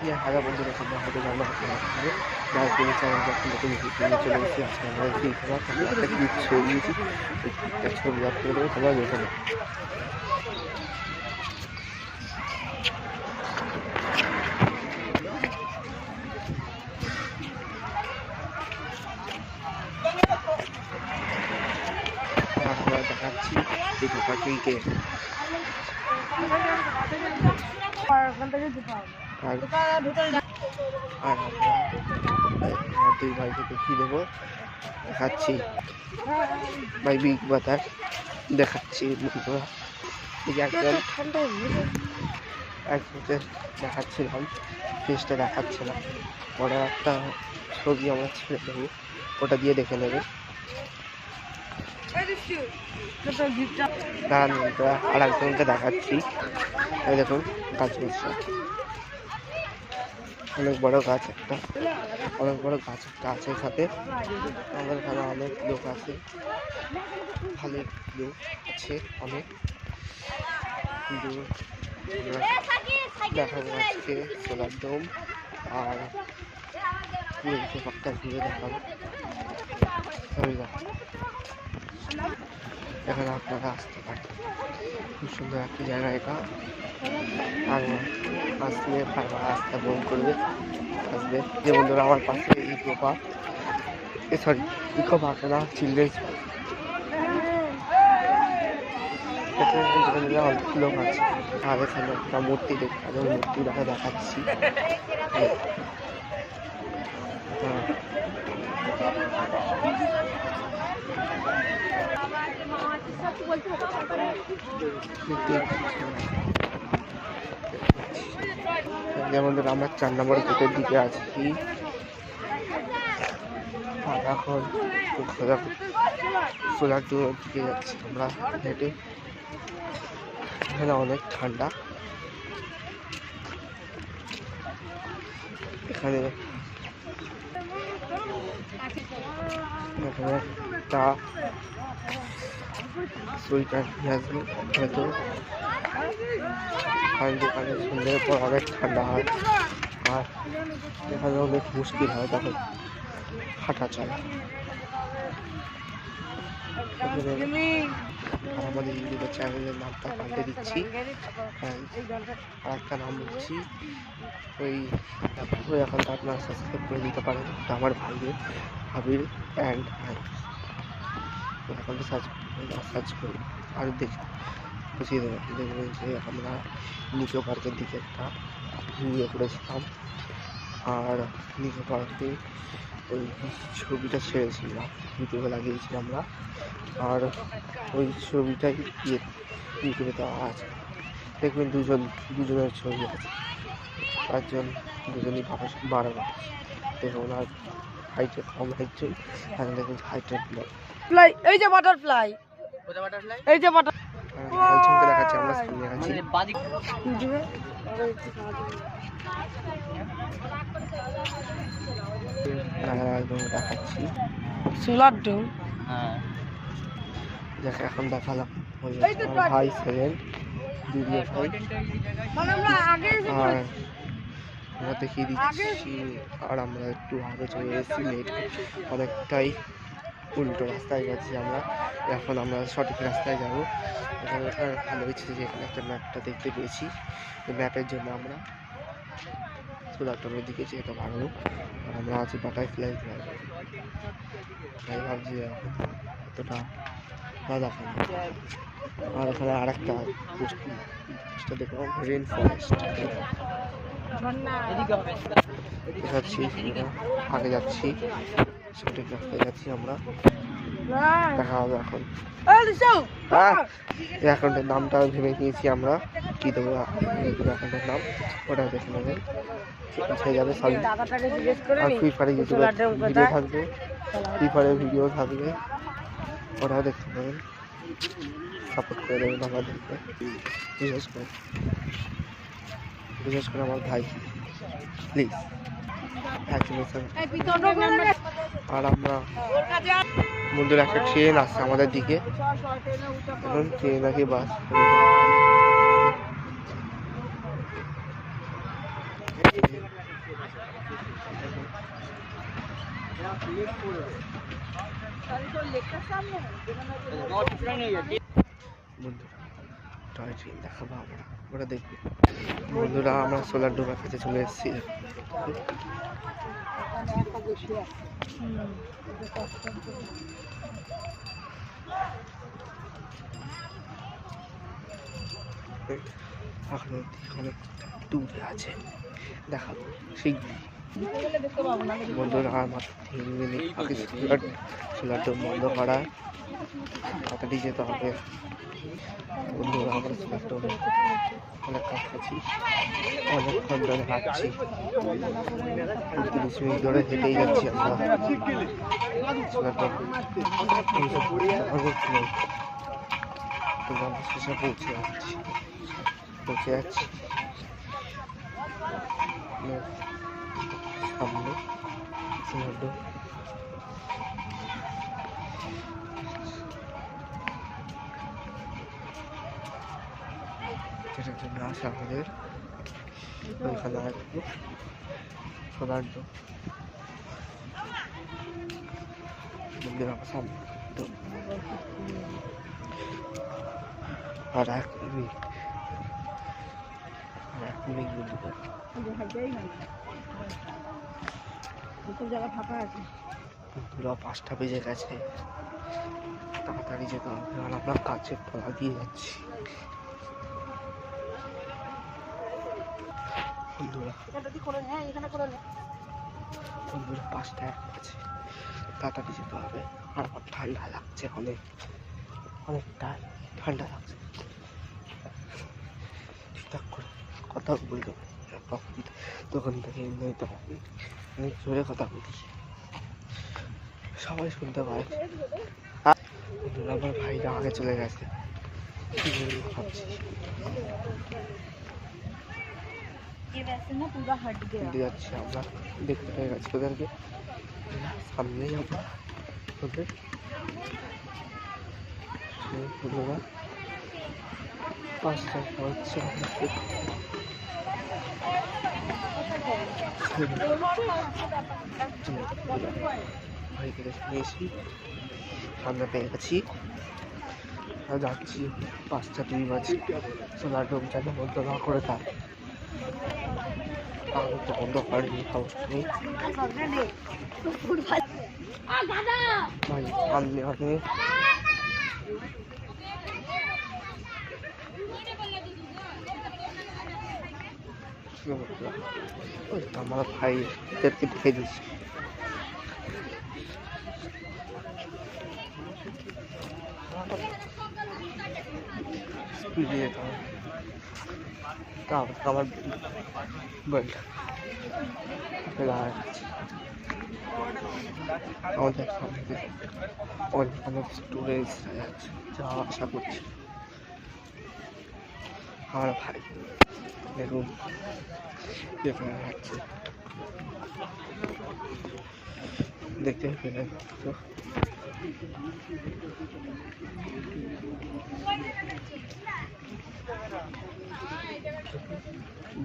ইয়ে হাজার বন্ধুরা তোমরা হয়তো আপনাদের যারা টিভি চ্যানেল যখন নতুন চলে এসেছি আজকে আমরা তাহলে একটা ক্লিক ছবি ওই ছবি আপ করে দেবো, তোমরা দেখে নেবে দেখাচ্ছি এই থেকে যেতে হবে। আর আর দুই ভাইকে দেখিয়ে দেবো? দেখাচ্ছি। ভাই বিগ বাতাস দেখাচ্ছি বন্ধুরা। একজন একজনকে দেখাচ্ছিলাম ফেসটা দেখাচ্ছিলাম। পরে একটা ছবি আমরা ছেড়ে দেবো, ওটা দিয়ে দেখে নেবে। আর একজনকে দেখাচ্ছি। দেখুন গাছ করছে। অনেক বড় গাছ একটা, অনেক বড় গাছ একটা আছে সাথে আমাদের এখানে অনেক লোক আছে ভালো লোক আছে অনেক। দেখাবো আজকে সোলার ডোম, আর পাকটা ঘুরে দেখাবো। দেখো। এখানে আপনারা আসতে পারেন। খুব সুন্দর একটা জায়গা এটা। আর আসলে বারবার রাস্তা বন্ধ করবে আসবে। যে বন্ধুরা আমার পাশে ইকো পার্ক এ সরি ইকো পার্ক না চিলড্রেন্স পার্ক লোক আছে। আর এখানে একটা মূর্তি আমি মূর্তি দেখা দেখাচ্ছি এই। হ্যাঁ। ধরো আমরা চার নম্বর গেটের দিকে আছি। এখন সোজা সোলার ডোমের দিকে যাচ্ছি আমরা হেঁটে। এখানে অনেক ঠান্ডা। এখানে এখানে একটা দোকানে সন্ধ্যের পর অনেক ঠান্ডা হয়। আর এখানে অনেক মুশকিল হয় তখন হাঁটা চলা। আমাদের ইউটিউবের চ্যানেলের নামটা পাল্টে দিচ্ছি। হ্যাঁ, আর একটা নাম বলছি। ওই ওই অ্যাকাউন্টটা আপনারা সাবস্ক্রাইব করে দিতে পারেন। আমার ভাইয়ের হাবির অ্যান্ড ওই অ্যাকাউন্টে সার্চ সার্চ করুন আর দেখ, বুঝিয়ে দেবেন দেখবেন যে আমরা নিকো পার্কের দিকে একটা ইয়ে করেছিলাম। আর নিকো পার্কে ওই ছবিটা ছেড়েছিলাম ইউটিউবে লাগিয়েছিলাম আমরা। আর ওই ছবিটাই ইয়ে ইউটিউবে দেওয়া আছে। দেখবেন দুজন, দুজনের ছবি আছে। পাঁচজন দুজনই মাস দেখুন আর হাইটে কম হাইট এখন দেখুন হাইটের ফ্লাই এই যে বাটারফ্লাই এই যে দেখাচ্ছি আমরা সামনে আছি আর দেখাচ্ছি। Solar dome. যাকে এখন দেখালাম। ওই হচ্ছে ভাই সেকেন্ড দ্বিতীয় ভাই মানে আমরা আর আমরা দেখিয়ে দিচ্ছি আর আমরা একটু আগে চলে এসেছি অনেকটাই উল্টো রাস্তায় গেছি আমরা। এখন আমরা সঠিক রাস্তায় যাব। এখানে ভালো হয়েছে যে এখানে একটা ম্যাপটা দেখতে পেয়েছি। ম্যাপের জন্য আমরা সুলাটমের দিকে যেতে পারব আর আমরা আছি বাটারফ্লাই ফ্লাই তাই ভাবছি এখন এতটা না। দেখা আর এখানে আর একটা পোস্টটা দেখলাম রেন ফরেস্ট যাচ্ছি আগে যাচ্ছি। সঠিক রাস্তায় যাচ্ছি আমরা। দেখা হবে এখন। হ্যাঁ এই অ্যাকাউন্টের নামটা ভেবে নিয়েছি আমরা। কী দেবো অ্যাকাউন্টের নাম ওটা দেখে নেবেন। হয়ে যাবে সবই। করে আর ফ্রি ফায়ারে ইউটিউবে ভিডিও থাকবে। ফ্রি ফায়ারের ভিডিও থাকবে। ওটাও দেখতে পাবেন সাপোর্ট করে দেবেন আমাদেরকে। বিশেষ করে বিশেষ করে আমার ভাই। প্লিজ আর আমরা বন্ধুরা একটা ট্রেন আসছে আমাদের দিকে। এখন ট্রেন নাকি বাস। বন্ধুরা টয় ট্রেন দেখাবো আমরা। ওরা দেখবে। বন্ধুরা, আমরা সোলার ডোবার কাছে চলে এসেছি। এখন অনেক দূরে আছে। দেখাবো, শীঘ্রই। বন্ধুরা আমার তিন মিনিট আগে বন্ধ করা। তাড়াতাড়ি যেতে হবে। বন্ধুরা, আমরা সোলার অনেক কাছাকাছি অনেকক্ষণ ধরে হাঁটছি। তিরিশ মিনিট ধরে হেঁটেই যাচ্ছি আমরা। সোলার ডোব অনেক নেই। তো পৌঁছে যাচ্ছি। পৌঁছে যাচ্ছি। জন্য আসা আমাদের ওইখানে আসব সোলার ডোব মন্দির আমার সামনে। আর এক মিনিট। আর এক মিনিট। জায়গা ফাঁকা আছে। পাঁচটা বেজে গেছে। তাড়াতাড়ি যেতে হবে আর আমরা কাছের তলা দিয়ে যাচ্ছি। বন্ধুরা হ্যাঁ এখানে করে নে বন্ধুরা পাঁচটা এক আছে তাড়াতাড়ি যেতে হবে আর আমার ঠান্ডা লাগছে অনেক। অনেকটাই ঠান্ডা লাগছে। ঠিকঠাক করে কথা বলতে পারি তখন থেকে এমনি তো আমি জোরে কথা বলছি সবাই শুনতে পারে আমার ভাইরা আগে চলে গেছে। যাচ্ছি আমরা। দেখতে পেয়ে গেছি ওদেরকে পাঁচটা হচ্ছে ভাইকে নিয়েছি সামনে পেয়ে গেছি। আর যাচ্ছি পাঁচটা দুই বাজে। সোলার ডোম যেন বন্ধ না করে তার তাহলে তো বন্ধ করেনি অবশ্যই ভাই সামনে অনেক আমার ভাইদেরকে দেখে দিচ্ছি আমার বেল্ট আমাদের অনেক আশা করছি আমার ভাই দেখুন যেখানে যাচ্ছে দেখতে পেলেন তো।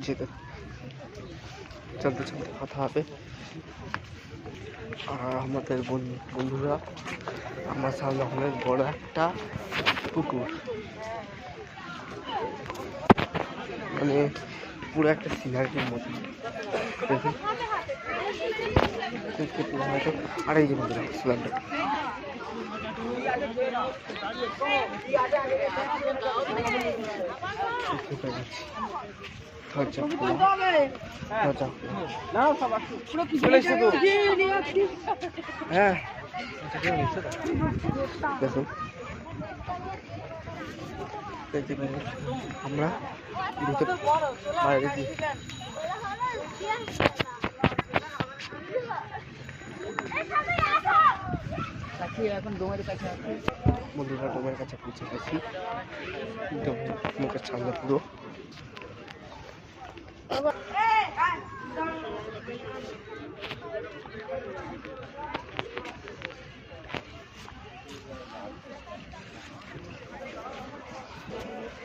যেতে চলতে চলতে কথা হবে। আর আমাদের বন্ধু বন্ধুরা, আমার সামনে অনেক বড় একটা পুকুর। মানে পুরো একটা সিনারিটির মতো। দেখুন। হয়তো দরজা খোলা দরজা খোলা হ্যাঁ। দেখুন। আমরা ভিতরে বাইরে দিয়ে বন্ধুরা ডোমের কাছে পৌঁছে গেছি। মুখের সামনে পুরো।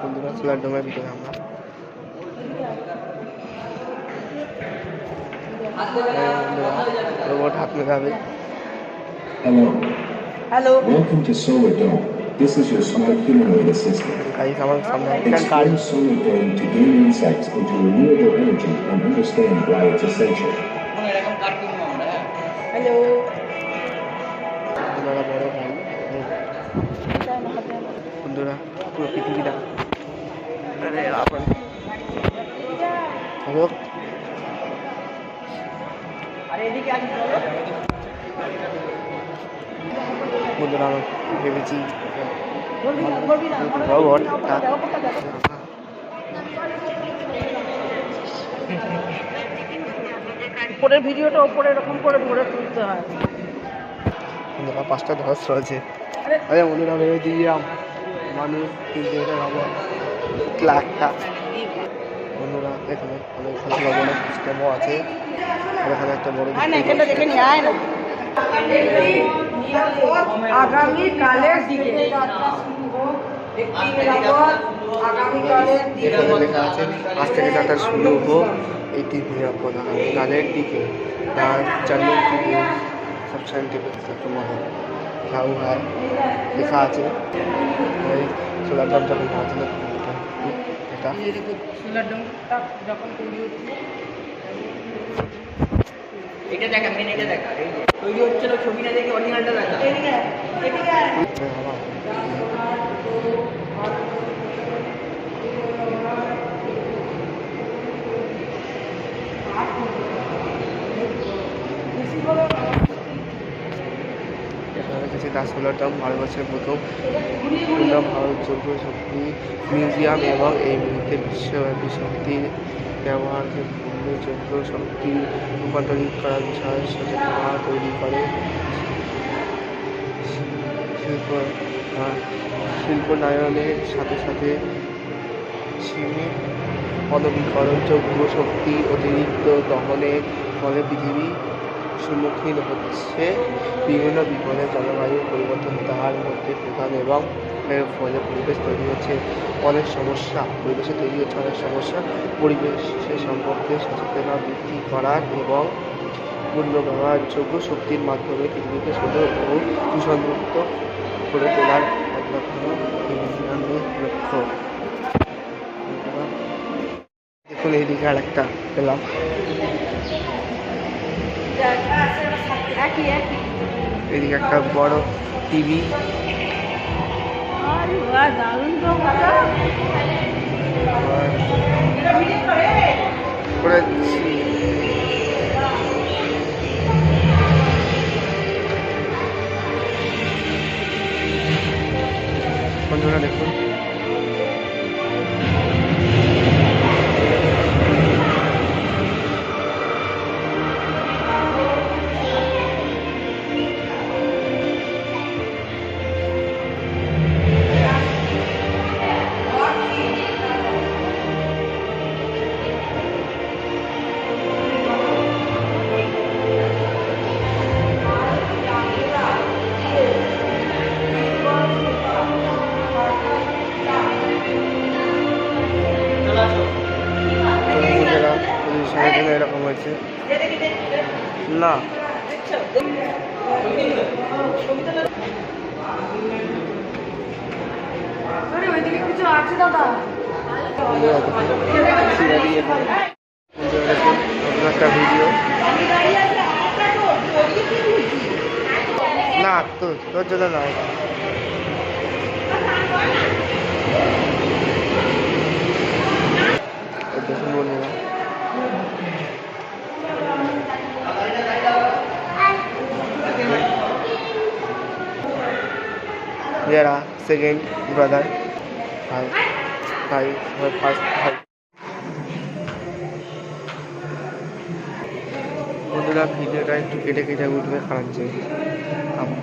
বন্ধুরা সোলার ডোমের ভিতরে আমরা হ্যাঁ, বন্ধুরা রোবট হাত মেলাবে Hello, hello welcome to Solar Dome. This is your smart humanoid assistant. Guys আমার সামনে একটা গাড়ি Explore Solar Dome to gain insights into renewable energy and understand why it's essential. বন্ধুরা পুরো পৃথিবীটা আরে আপন হ্যালো? আরে এদিকে আসি চলো বন্ধুরা আমি ভেবেছি দেখো উপরের ভিডিওটা উপরে এরকম করে ধরে তুলতে হয়। বন্ধুরা পাঁচটা ধস রয়েছে। আরে আরে বন্ধুরা ভেবে দিলাম মানুষ কিন্তু এটা ভাবো ক্লাকটা বন্ধুরা এখানে অনেক ভালো ভালো সিস্টেমও আছে। এখানে একটা বড় আগামীকালের দিকে। এখানে লেখা আছে আজ থেকে যাত্রা শুরু হোক এটি নিরাপদ আগামীকালের দিকে তার দিকে মনে খাও হয় লেখা আছে এই সোলার ডাম যখন পৌঁছানো এটা সোলার ডোমটা যখন তৈরি হচ্ছে এটা দেখা মেন এটা দেখা এই যে তৈরি হচ্ছিল ছবিটা দেখে অরিজিনালটা দেখা এদিকে আয়, এদিকে আয়। এখানে রয়েছে দা সোলার ডাম ভারতবর্ষের প্রথম ভারত যৌথ শক্তি মিউজিয়াম এবং এই মুহূর্তে বিশ্বব্যাপী শক্তির ব্যবহারকে যৌথ শক্তি রূপান্তরিত করার বিষয়ে সচেতনতা তৈরি করে শিল্প আহ, শিল্পায়নের সাথে সাথে চীনের অনবীকরণযোগ্য শক্তি অতিরিক্ত দহনের ফলে পৃথিবী সম্মুখীন হচ্ছে বিভিন্ন বিপদে জলবায়ু পরিবর্তন তার মধ্যে প্রধান এবং এর ফলে পরিবেশ তৈরি হচ্ছে। অনেক সমস্যা, পরিবেশে তৈরি হচ্ছে অনেক সমস্যা। পরিবেশে সম্পর্কে সচেতনা বৃদ্ধি করার এবং পূর্ণ ব্যবহারযোগ্য শক্তির মাধ্যমে পৃথিবীকে সুন্দর ও দূষণমুক্ত করে তোলার লক্ষ্য। দেখুন এইদিকে আর একটা পেলাম। এদিকে একটা বড় টিভি। করেছি বন্ধুরা দেখুন। না তোর তোর জন্য নয় এই দেখুন বন্ধুরা যারা সেকেন্ড ব্রাদার ভাই ভাই ফার্স্ট ভাই বন্ধুরা ভিডিওটা একটু কেটে কেটে উঠবে কারণ যে আম-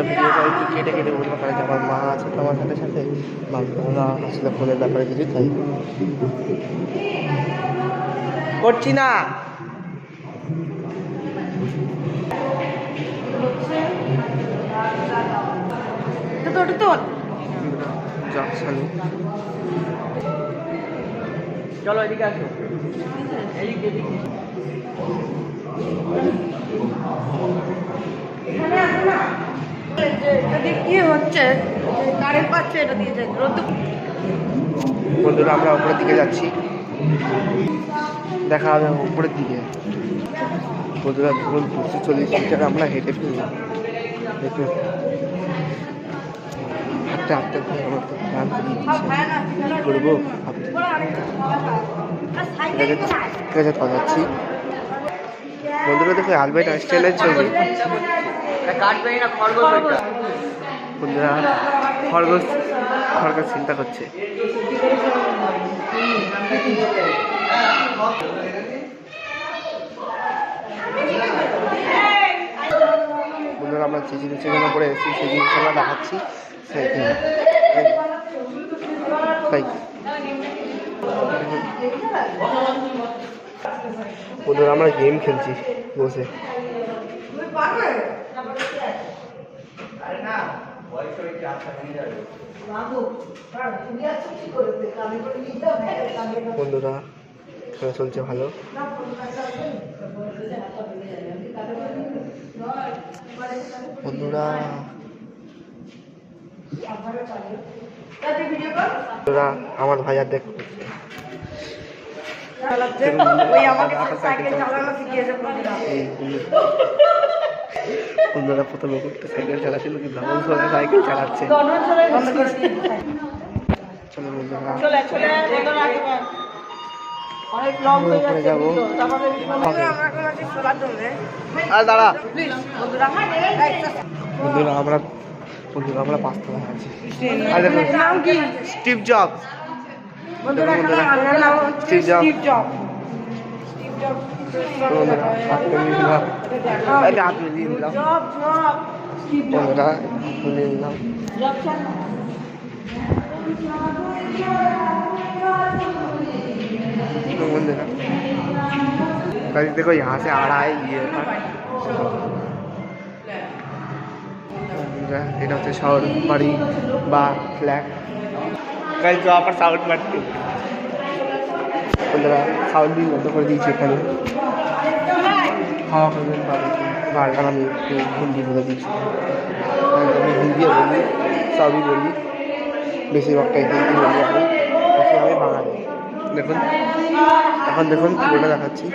ভিডিওটা কেটে কেটে কারণ যে আমার মা আছে তো আমার সাথে সাথে? মা মা আসলে ফোনের ব্যাপারে কিছু তাই করছি না। তো তো ওটা তো জব চলো এদিকে আসো। এদিকে এদিকে। এটা দিয়ে কি হচ্ছে কারেন্ট পাচ্ছে এটা দিয়েছে রোদ বন্ধুরা আমরা উপরের দিকে যাচ্ছি দেখা হবে উপরের দিকে বন্ধুরা ধরুন দুশো চল্লিশ মিটার আমরা হেঁটে ফেললাম দেখুন হাঁটতে হাঁটতে আমার তো প্রাণ করব তো যাচ্ছি বন্ধুরা দেখো আলবার্ট আইনস্টাইনের ছবি। বন্ধুরা খরগোশ খরগোশ চিন্তা করছে। বন্ধুরা আমরা যে জিনিস যেখানে পড়ে এসেছি সেই জিনিস আমরা দেখাচ্ছি। সেই তাই। বন্ধুরা আমরা গেম খেলছি বসে। বন্ধুরা খেলা চলছে ভালো। বন্ধুরা আমার ভাই আর দেখো চালাচ্ছে ওই আমাকে সাইকেল চালানো শিখিয়েছে বন্ধুরা প্রথমে করতে সাইকেল চালাচ্ছিল কি ভ্রমণ করে সাইকেল চালাচ্ছে। চলো বন্ধুরা। চলে চলে। অনেক লং হয়ে যাচ্ছে আর দাঁড়া। বন্ধুরা। আমরা বন্ধুরা আমরা পাঁচতলা আছি। আর নাম কি? স্টিভ জব বন্ধুরা দেখুন বন্ধুরা, আমার নাম হচ্ছে Steve Job. Steve Job Steve Job বন্ধুরা হাত মিলিয়ে নিলাম এই হাত মিলিয়ে নিলাম জব জব স্টিভ জব বন্ধুরা হাত মিলিয়ে নিলাম জব চান বন্ধুরা गाइस देखो यहाँ से आ रहा है ये বন্ধুরা, এটা হচ্ছে শহর বাড়ি বা ফ্ল্যাট গাইস তো আবার সাউন্ড মারতে বন্ধুরা সাউন্ড দিয়ে বন্ধ করে দিয়েছি এখানে। হাওয়া করবেন বারবার আমি একটু হিন্দি বলে দিয়েছি আমি হিন্দিও বলি, সবই বলি। বেশিরভাগটাই হিন্দি বলি বাকি আমি বাঙালি। দেখুন, এখন দেখুন পুরোটা দেখাচ্ছি।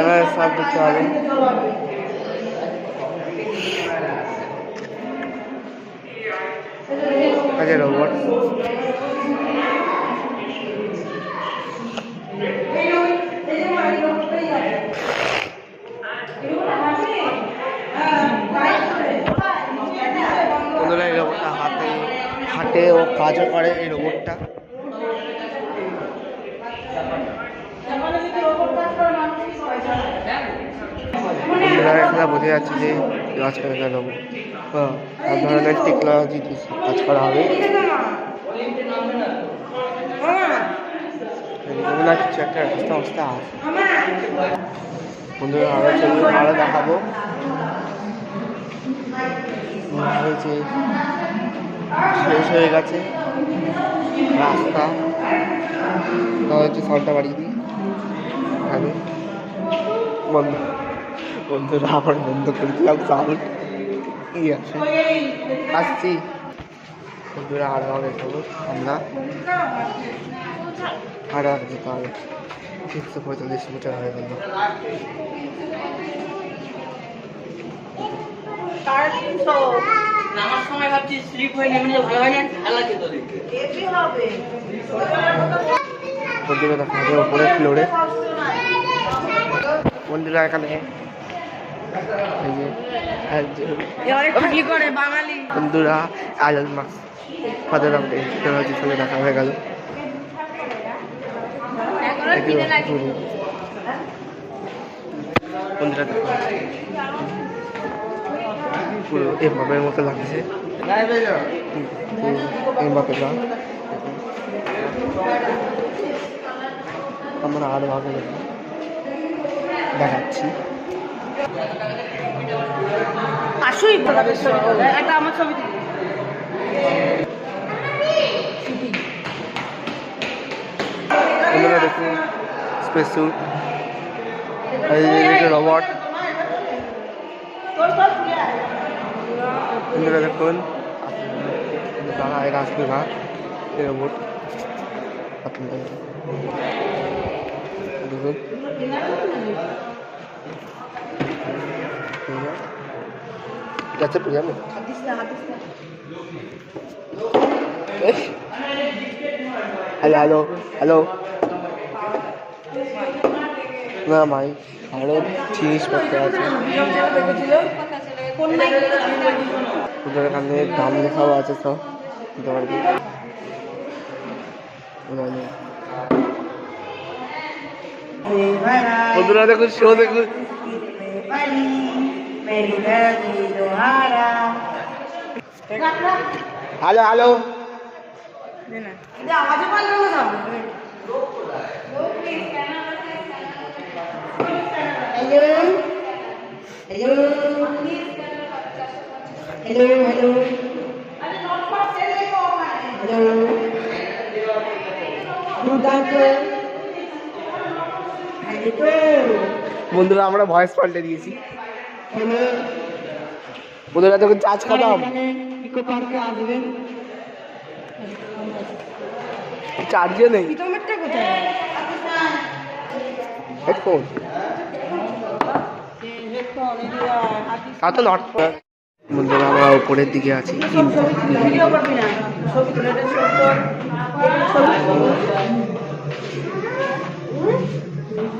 এবার সব দেখতে পাবেন আচ্ছা রোবট। বন্ধুরা এই হাতে ও কাজও করে এই রোবটটা। বোঝা যাচ্ছে যে কাজ করে কেন হ্যাঁ সব ধরনের টেকনোলজি কাজ করা হবে। না কিছু একটা রাস্তা অবস্থা আছে। বন্ধুরা আরও ছবি আরও দেখাবো। হয়েছে শেষ হয়ে গেছে রাস্তা। হচ্ছে সাউন্ডটা বাড়িয়ে দিই। বন্ধ। বন্ধুরা আবার বন্ধ করে দিলাম সাউন্ড কি আছে। আসছি। বন্ধুরা, আরও আগে যাব আমরা আরও আগে যেতে হবে তিনশো পঁয়তাল্লিশ মিটার হয়ে গেল। হবে উপরে ফ্লোরে বন্ধুরা, এখানে বন্ধুরা আইলান মার্কস ফাদার অফ টেকনোলজির সঙ্গে দেখা হয়ে গেল। বন্ধুরা পুরো এমবাপের মতো লাগছে। এমবাপে গা আমরা আরও ভালো দেখাচ্ছি। আসুই একটা আমার ছবি। বন্ধুরা দেখুন স্পেস স্যুট রবট বন্ধুরা দেখুন তারা এরা আসবে না এই রোবট আপনাদের দেখুন। ঠিক আছে প্রিয়া হ্যালো হ্যালো হ্যালো না ভাই আরও জিনিসপত্র আছে ওদের এখানে দাম লেখাও আছে সব ওখানে বন্ধুরা দেখুন শো দেখুন হ্যালো হ্যালো আওয়াজে পারল না বন্ধুরা আমরা ভয়েস পাল্টে দিয়েছি। বন্ধুরা দেখুন চার্জ খাতাম চার্জও নেই হেডফোন তা তো নট বন্ধুরা আমরা উপরের দিকে আছি।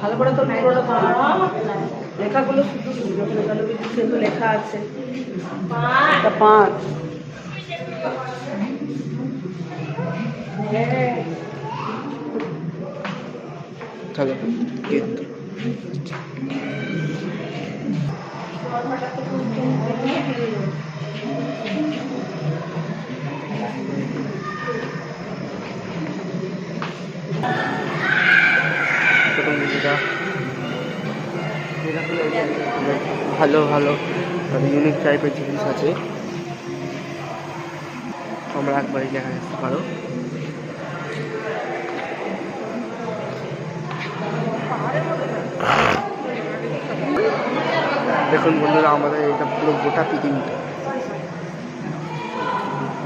ভালো করে তোল। লেখাগুলো শুধু সুন্দর করে তাহলে বুঝছিস তো লেখা আছে এটা পাঁচ চলো গেট ভালো ভালো। ইউনিক টাইপের জিনিস আছে। তোমরা একবারই দেখা যেতে পারো। দেখুন বন্ধুরা, আমাদের এটা পুরো গোটা পৃথিবীটা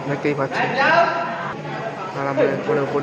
দেখতেই পাচ্ছেন আর আমরা উপরে উপর